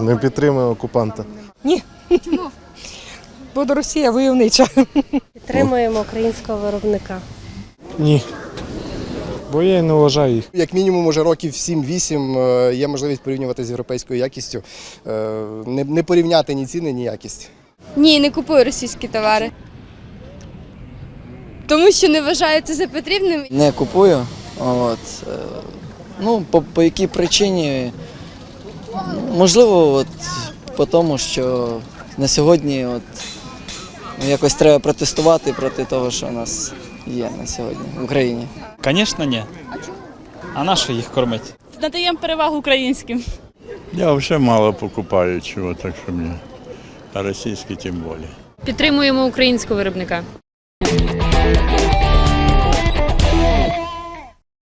Не підтримуємо окупанта. Ні. Бо Росія войовнича. Підтримуємо українського виробника. Ні. Бо я не вважаю їх. Як мінімум, уже років 7-8 е, є можливість порівнювати з європейською якістю, Е, не, не порівняти ні ціни, ні якість. Ні, не купую російські товари. Тому що не вважаю це за потрібним. Не купую. От. е, Ну, по, по якій причині? Можливо, от, по тому, що на сьогодні от, ну, якось треба протестувати проти того, що у нас є на сьогодні в Україні. Звісно, ні. А на що їх кормити? Надаємо перевагу українським. Я вже мало покупаю чого, так що мені. А російські тим більше. Підтримуємо українського виробника.